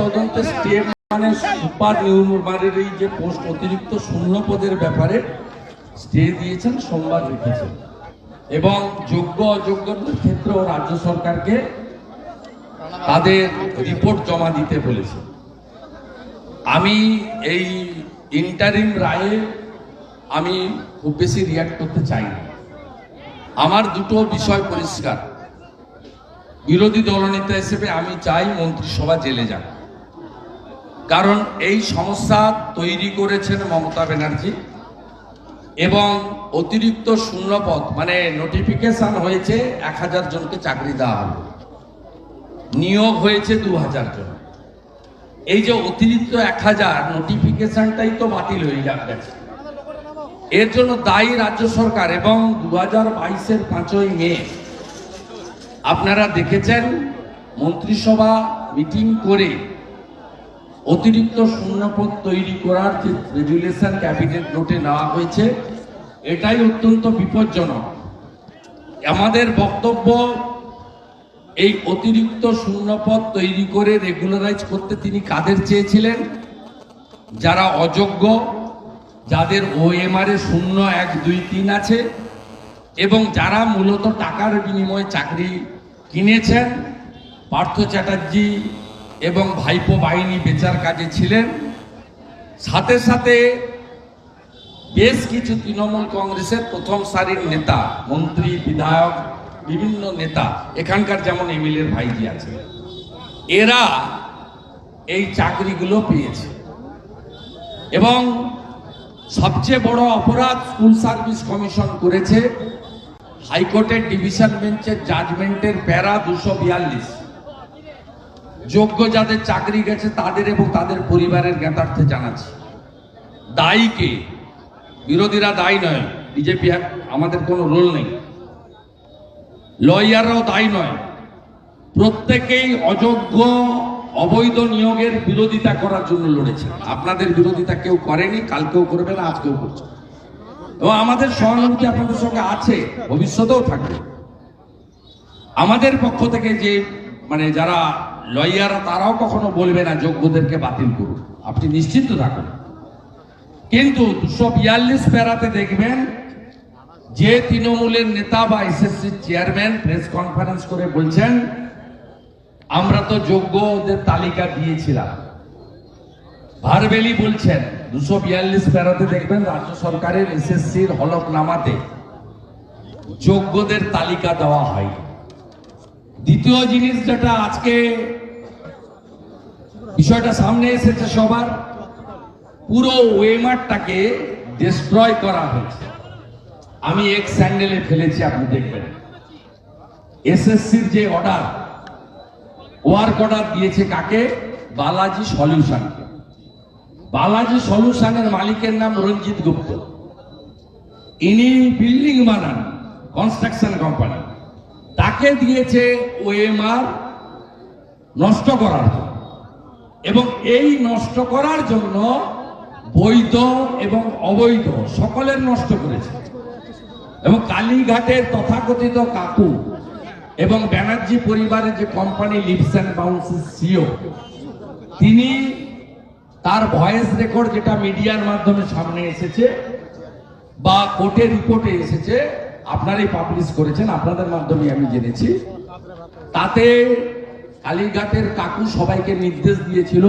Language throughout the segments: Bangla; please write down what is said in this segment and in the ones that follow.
তদন্তে স্টে মানে সুপার নিউমারি যে পোস্ট অতিরিক্ত শূন্য পদের ব্যাপারে স্টে দিয়েছেন, সোমবার রেখেছেন। এবং যোগ্য অযোগ্যদের ক্ষেত্রেও রাজ্য সরকারকে তাদের রিপোর্ট জমা দিতে বলেছে। আমি এই ইন্টারিম রায়ে আমি খুব বেশি রিয়াক্ট করতে চাই না। আমার দুটো বিষয় পরিষ্কার। বিরোধী দলনেতা হিসেবে আমি চাই মন্ত্রিসভা জেলে যাক। কারণ এই সমস্যা তৈরি করেছেন মমতা ব্যানার্জি এবং অতিরিক্ত শূন্যপদ মানে নোটিফিকেশন হয়েছে এক হাজার জনকে চাকরি দেওয়া হবে। নিয়োগ হয়েছে দু হাজার জন। এই যে অতিরিক্ত এক হাজার নোটিফিকেশনটাই তো বাতিল হয়ে যাবে এর জন্য দায়ী রাজ্য সরকার এবং দু হাজার বাইশের পাঁচই মে, আপনারা দেখেছেন মন্ত্রিসভা মিটিং করে অতিরিক্ত শূন্যপদ তৈরি করার রেগুলেশন ক্যাবিনেট নোটে নেওয়া হয়েছে। এটাই অত্যন্ত বিপজ্জনক। আমাদের বক্তব্য, এই অতিরিক্ত শূন্যপদ তৈরি করে রেগুলারাইজ করতে তিনি কাদের চেয়েছিলেন? যারা অযোগ্য, যাদের ওএমআর শূন্য এক দুই তিন আছে, এবং যারা মূলত টাকার বিনিময়ে চাকরি কিনেছেন, পার্থ চ্যাটার্জি এবং ভাইপো বাহিনী বেচার কাজে ছিলেন। সাথে সাথে বেশ কিছু তৃণমূল কংগ্রেসের প্রথম সারির নেতা, মন্ত্রী, বিধায়ক, বিভিন্ন নেতা, এখানকার যেমন এমএলএর ভাইজি আছে এরা এই চাকরিগুলো পেয়েছে। এবং সবচেয়ে বড় অপরাধ স্কুল সার্ভিস কমিশন করেছে, হাইকোর্টের ডিভিশন বেঞ্চের জাজমেন্টের প্যারা দুশো বিয়াল্লিশ। যোগ্য যাদের চাকরি গেছে তাদের এবং তাদের পরিবারের জ্ঞাতার্থে জানাচ্ছি। দায়ী কে? বিরোধীরা দায়ী নয়। বিজেপি আমাদের কোনো রোল নেই। লয়াররাও দায়ী নয়। প্রত্যেকেই অযোগ্য, অবৈধ নিয়োগের বিরোধিতা করার জন্য লড়েছে। আপনাদের বিরোধিতা কেউ করেনি, কালকেও করবে না, আজকেও করছে। এবং আমাদের সহানুভূতি আপনাদের সঙ্গে আছে, ভবিষ্যতেও থাকবে। আমাদের পক্ষ থেকে যে মানে যারা লয়াররা তারাও কখনো বলবে না যোগ্যদেরকে বাতিল করুন। আপনি নিশ্চিন্ত থাকুন। কিন্তু দুশো বিয়াল্লিশ প্যারাতে দেখবেন, যে তৃণমূলের নেতা বা এসএসসির চেয়ারম্যান প্রেস কনফারেন্স করে বলছেন, আমরা তো যোগ্যদের তালিকা দিয়েছিলাম। ভারবেলি বলছেন, দুশো বিয়াল্লিশ প্যারাতে দেখবেন রাজ্য সরকারের এসএসসির হলফনামাতে যোগ্যদের তালিকা দেওয়া হয় দ্বিতীয় জিনিস যেটা আজকে বিষয়টা সামনে এসেছে সবার, পুরো ওয়েমারটাকে ডিস্ট্রয় করা হয়েছে। আমি এক স্যান্ডেলে ফেলেছি, আপনি দেখবেন। এসএসসির যে অর্ডার ওয়ার্ক অর্ডার দিয়েছে কাকে? বালাজি সলিউশনকে। বালাজি সলিউশনের মালিকের নাম রঞ্জিত গুপ্ত। ইনি বিল্ডিং বানান কনস্ট্রাকশন কোম্পানি তাকে দিয়েছে ওএমআর নষ্ট করার জন্য। এবং এই নষ্ট করার জন্য বৈধ এবং অবৈধ সকলের নষ্ট করেছে। এবং কালীঘাটের তথাকথিত কাকু এবং ব্যানার্জি পরিবারের যে কোম্পানি লিপস অ্যান্ড বাউন্সের সিও তিনি তার ভয়েস রেকর্ড যেটা মিডিয়ার মাধ্যমে সামনে এসেছে বা কোর্টের রিপোর্টে এসেছে আপনারাই পাবলিশ করেছেন, আপনাদের মাধ্যমে আমি জেনেছি। তাতে কালীঘাটের কাকু সবাইকে নির্দেশ দিয়েছিল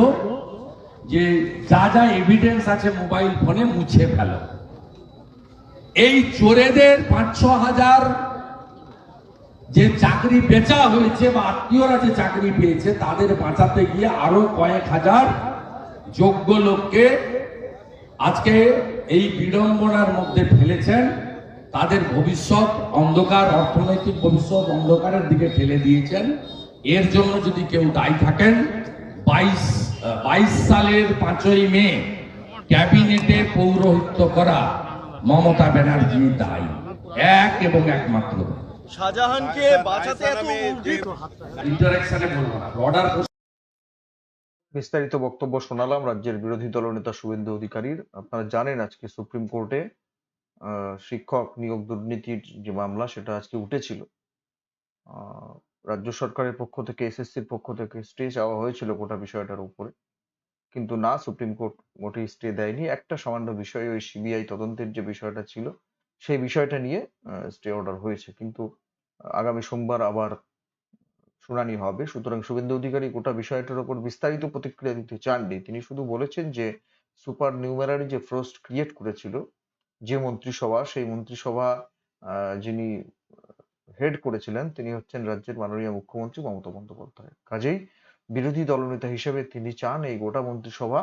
যে যা যা এভিডেন্স আছে মোবাইল ফোনে মুছে ফেলো। এই চোরেদের পাঁচ হাজার যে চাকরি বেচা হয়েছে বা আত্মীয়রা যে চাকরি পেয়েছে, তাদের বাঁচাতে গিয়ে আরও কয়েক হাজার যোগ্য লোককে আজকে এই বিড়ম্বনার মধ্যে ফেলেছেন। তাদের ভবিষ্যৎ অন্ধকার অর্থনৈতিক ভবিষ্যৎ অন্ধকারের দিকে ঠেলে দিয়েছেন। এর জন্য যদি কেউ দায়ী থাকেন বাইশ বাইশ সালের পাঁচই মে ক্যাবিনেটে পৌরোহিত্য করা মমতা ব্যানার্জি দায়ী। এক এবং একমাত্র। শাহজাহানকে বাঁচাতে এত ইন্টারাকশনে বলব না অর্ডার বিস্তারিত বক্তব্য শোনালাম রাজ্যের বিরোধী দলনেতা শুভেন্দু অধিকারীর। আপনারা জানেন আজকে সুপ্রিম কোর্টে শিক্ষক নিয়োগ দুর্নীতির যে মামলা সেটা আজকে উঠেছিল। রাজ্য সরকারের পক্ষ থেকে, এসএসসির পক্ষ থেকে স্টে চাওয়া হয়েছিল গোটা বিষয়টার উপরে। কিন্তু না, সুপ্রিম কোর্ট মোটেই স্টে দেয়নি। একটা সামান্য বিষয়, ওই সিবিআই তদন্তের যে বিষয়টা ছিল, সেই বিষয়টা নিয়ে স্টে অর্ডার হয়েছে। কিন্তু আগামী সোমবার আবার শুনানি হবে। সুতরাং শুভেন্দু অধিকারী গোটা বিষয়টার উপর বিস্তারিত প্রতিক্রিয়া দিতে চাননি। তিনি শুধু বলেছেন যে সুপার নিউমেরারি যে ফ্রস্ট ক্রিয়েট করেছিল যে মন্ত্রিসভা, সেই মন্ত্রিসভা যিনি হেড করেছিলেন, তিনি হচ্ছেন রাজ্যের মাননীয় মুখ্যমন্ত্রী মমতা বন্দ্যোপাধ্যায়। কাজেই বিরোধী দলনেতা হিসেবে তিনি চান এই গোটা মন্ত্রিসভা,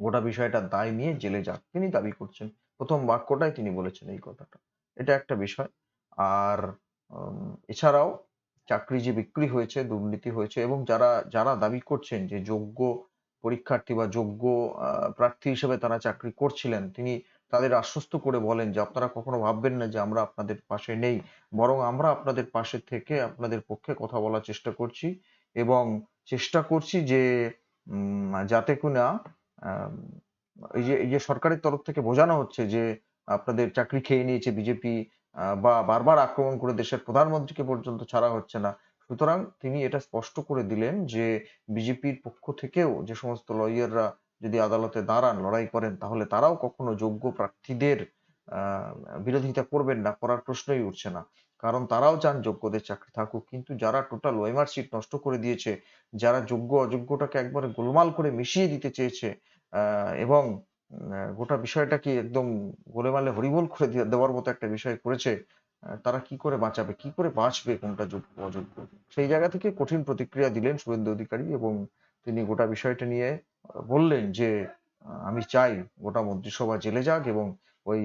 গোটা বিষয়টা দায় নিয়ে জেলে যাক। তিনি দাবি করছেন। প্রথম বাক্যটাই তিনি বলেছেন এই কথাটা। এটা একটা বিষয়। আর এছাড়াও চাকরি যে বিক্রি হয়েছে, দুর্নীতি হয়েছে, এবং যারা যারা দাবি করছেন যে যোগ্য পরীক্ষার্থী বা যোগ্য প্রার্থী হিসেবে তারা চাকরি করছিলেন, তিনি তাদের আশ্বস্ত করে বলেন যে, আপনারা কখনো ভাববেন না যে, আমরা আপনাদের পাশে নেই। বরং আমরা আপনাদের পাশে থেকে আপনাদের পক্ষে কথা বলার চেষ্টা করছি এবং চেষ্টা করছি যে যাতে কিনা এই যে এই যে সরকারের তরফ থেকে বোঝানো হচ্ছে যে, আপনাদের চাকরি খেয়ে নিয়েছে বিজেপি বা বারবার আক্রমণ করে দেশের প্রধানমন্ত্রীকে পর্যন্ত ছাড়া হচ্ছে না। সুতরাং তিনি এটা স্পষ্ট করে দিলেন যে, বিজেপির পক্ষ থেকেও যে সমস্ত লয়াররা যদি আদালতে দাঁড়ান, লড়াই করেন, তাহলে তারাও কখনো যোগ্য প্রার্থীদের বিরোধিতা করবেন না, করার প্রশ্নই উঠছে না। কারণ তারাও চান যোগ্যদের চাকরি থাকুক, কিন্তু যারা টোটাল ওয়েমার সিট নষ্ট করে দিয়েছে, যারা যোগ্য অযোগ্যটাকে একবারে গোলমাল করে মিশিয়ে দিতে চেয়েছে এবং গোটা বিষয়টাকে একদম গোলেমালে হরিবোল করে দেওয়ার মতো একটা বিষয় করেছে তারা কি করে বাঁচাবে, কি করে বাঁচবে কোনটা যোগ্য অযোগ্য? সেই জায়গা থেকে কঠিন প্রতিক্রিয়া দিলেন শুভেন্দু অধিকারী এবং তিনি গোটা বিষয়টা নিয়ে বললেন যে আমি চাই গোটা মন্ত্রিসভা জেলে যাক এবং ওই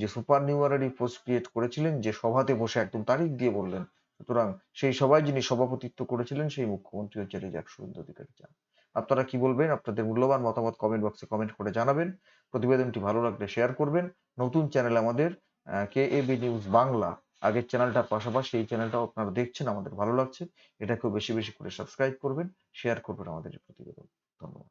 যে সুপার নিউমারারি পোস্ট ক্রিয়েট করেছিলেন, যে সভাতে বসে একদম তারিখ দিয়ে বললেন। সুতরাং সেই সভায় যিনি সভাপতিত্ব করেছিলেন, সেই মুখ্যমন্ত্রীও জেলে যাক শুভেন্দু অধিকারী চান। আপনারা কি বলবেন? আপনাদের মূল্যবান মতামত কমেন্ট বক্সে কমেন্ট করে জানাবেন। প্রতিবেদনটি ভালো লাগলে শেয়ার করবেন। নতুন চ্যানেল আমাদের কে এ বি নিউজ বাংলা আগের চ্যানেলটার পাশাপাশি এই চ্যানেলটাও আপনারা দেখছেন, আমাদের ভালো লাগছে। এটাকেও বেশি বেশি করে সাবস্ক্রাইব করবেন শেয়ার করবেন আমাদের প্রতিবেদন। ধন্যবাদ।